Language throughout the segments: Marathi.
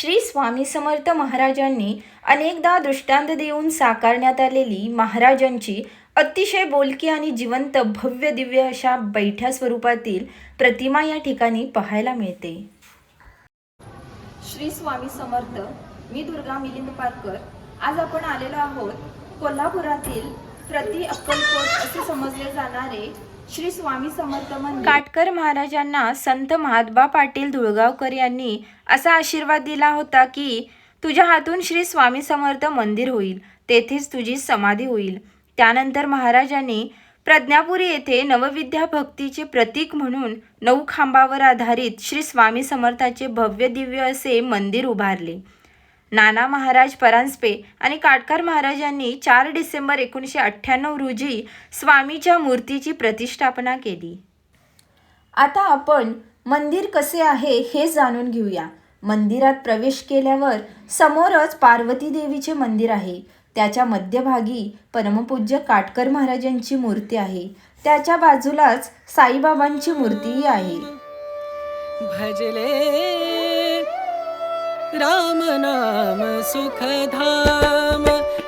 श्री स्वामी समर्थ महाराजांनी अनेकदा दृष्टांत देऊन साकारण्यात आलेली महाराजांची अतिशय बोलकी आणि जिवंत भव्य दिव्य अशा बैठ्या स्वरूपातील प्रतिमा या ठिकाणी पाहायला मिळते. श्री स्वामी समर्थ मी दुर्गा मिलिंद पारकर आज आपण आलेलो आहोत कोल्हापुरातील प्रति अक्कलकोट असे समजले जाणारे श्री स्वामी समर्थ मंदिर. काटकर महाराजांना संत महात्बा पाटील धुळगावकर यांनी असा आशीर्वाद दिला होता की तुझ्या हातून श्री स्वामी समर्थ मंदिर होईल तेथेच तुझी समाधी होईल त्यानंतर महाराजांनी प्रज्ञापुरी येथे नवविद्या भक्तीचे प्रतीक म्हणून नऊ खांबावर आधारित श्री स्वामी समर्थाचे भव्य दिव्य असे मंदिर उभारले. नाना महाराज परांजपे आणि काटकर महाराजांनी चार डिसेंबर एकोणीसशे अठ्ठ्याण्णव रोजी स्वामीच्या मूर्तीची प्रतिष्ठापना केली. आता आपण मंदिर कसे आहे हे जाणून घेऊया. मंदिरात प्रवेश केल्यावर समोरच पार्वती देवीचे मंदिर आहे. त्याच्या मध्यभागी परमपूज्य काटकर महाराजांची मूर्ती आहे. त्याच्या बाजूलाच साईबाबांची मूर्तीही आहे. भजले राम नाम सुखधाम।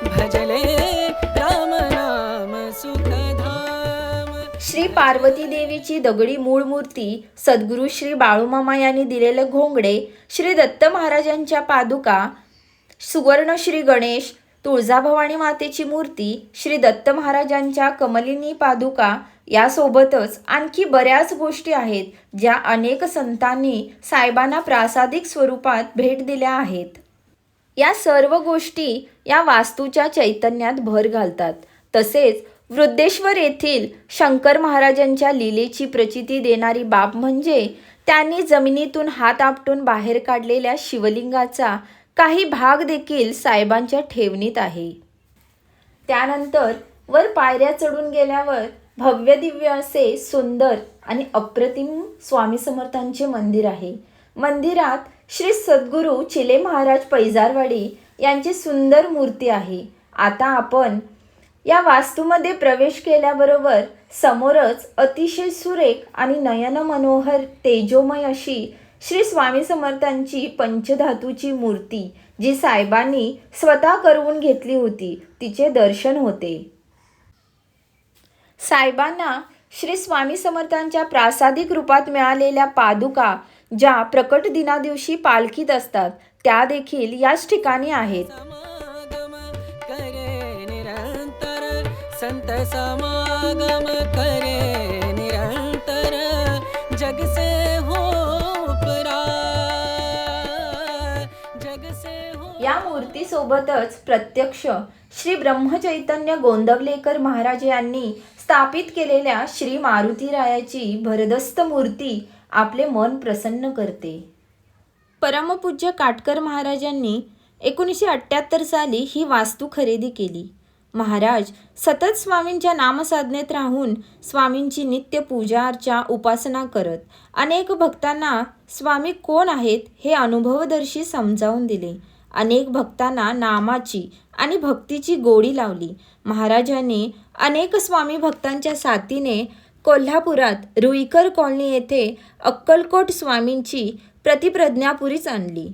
भजले राम नाम सुखधाम। श्री पार्वती देवीची दगडी मूळ मूर्ती सद्गुरू श्री बाळूमामा यांनी दिलेले घोंगडे श्री दत्त महाराजांच्या पादुका सुवर्ण श्री गणेश तुळजाभवानी मातेची मूर्ती श्री दत्त महाराजांच्या कमलिनी पादुका यासोबतच आणखी बऱ्याच गोष्टी आहेत ज्या अनेक संतांनी साहेबांना प्रासादिक स्वरूपात भेट दिल्या आहेत. या सर्व गोष्टी या वास्तूच्या चैतन्यात भर घालतात. तसेच वृद्धेश्वर येथील शंकर महाराजांच्या लीलेची प्रचिती देणारी बाब म्हणजे त्यांनी जमिनीतून हात आपटून बाहेर काढलेल्या शिवलिंगाचा काही भाग देखील साहेबांच्या ठेवणीत आहे. त्यानंतर वर पायऱ्या चढून गेल्यावर भव्य दिव्य असे सुंदर आणि अप्रतिम स्वामी समर्थांचे मंदिर आहे. मंदिरात श्री सद्गुरू चिले महाराज पैजारवाडी यांची सुंदर मूर्ती आहे. आता आपण या वास्तूमध्ये प्रवेश केल्याबरोबर समोरच अतिशय सुरेख आणि नयन मनोहर तेजोमय अशी श्री स्वामी समर्थांची पंचधातूची मूर्ती जी साहेबांनी स्वतः करवून घेतली होती. तिचे दर्शन होते. साहेबांना श्री स्वामी समर्थांच्या प्रासादिक रूपात मिळालेल्या पादुका ज्या प्रकट दिनादिवशी पालखीत असतात त्या देखील याच ठिकाणी आहेत. संत समागम करे निरंतर जग से या मूर्तीसोबतच प्रत्यक्ष श्री ब्रह्मचैतन्य गोंदवलेकर महाराज यांनी स्थापित केलेल्या श्री मारुतीरायाची भरदस्त मूर्ती आपले मन प्रसन्न करते. परमपूज्य काटकर महाराजांनी एकोणीसशे अठ्ठ्याहत्तर साली ही वास्तू खरेदी केली. महाराज सतत स्वामींच्या नामसाधनेत राहून स्वामींची नित्य पूजा अर्चा उपासना करत अनेक भक्तांना स्वामी कोण आहेत हे अनुभवदर्शी समजावून दिले. अनेक भक्तांना नामाची आणि भक्तीची गोडी लावली. महाराजांनी अनेक स्वामी भक्तांच्या साथीने कोल्हापुरात रुईकर कॉलनी येथे अक्कलकोट स्वामींची प्रतिप्रज्ञापुरीच आणली.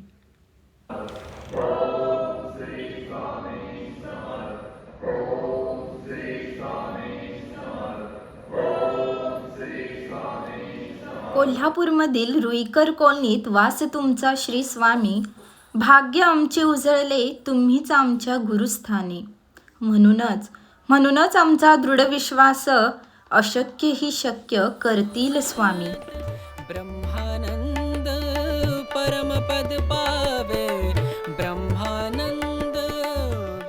कोल्हापूरमधील रुईकर कॉलनीत वास तुमचा श्री स्वामी भाग्य आमचे उजळले तुम्हीच आमच्या गुरुस्थानी. म्हणूनच म्हणूनच आमचा दृढ विश्वास अशक्य ही शक्य करतील स्वामी. ब्रह्मानंद परमपद पावे. ब्रह्मानंद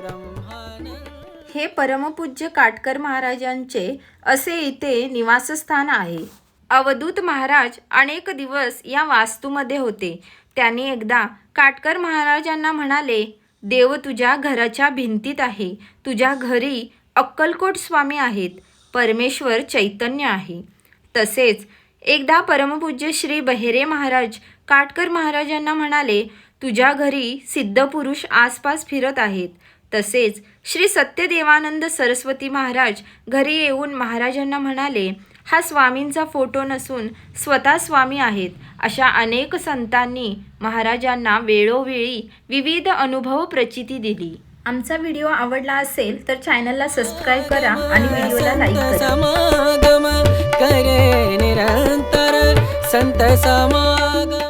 ब्रह्मानंद. हे परमपूज्य काटकर महाराजांचे असे इथे निवासस्थान आहे. अवधूत महाराज अनेक दिवस या वास्तूमध्ये होते. त्यांनी एकदा काटकर महाराजांना म्हणाले देव तुझ्या घराच्या भिंतीत आहे. तुझ्या घरी अक्कलकोट स्वामी आहेत. परमेश्वर चैतन्य आहे. तसेच एकदा परमपूज्य श्री बहेरे महाराज काटकर महाराजांना म्हणाले तुझ्या घरी सिद्धपुरुष आसपास फिरत आहेत. तसेच श्री सत्यदेवानंद सरस्वती महाराज घरी येऊन महाराजांना म्हणाले हा स्वामींचा फोटो नसून स्वतः स्वामी आहेत अशा अनेक संतांनी महाराजांना वेळोवेळी विविध अनुभव प्रचिती दिली. आमचा व्हिडिओ आवडला असेल तर चॅनलला सबस्क्राईब करा आणि व्हिडिओला लाईक करा. समागम करे निरंतर संत समागम.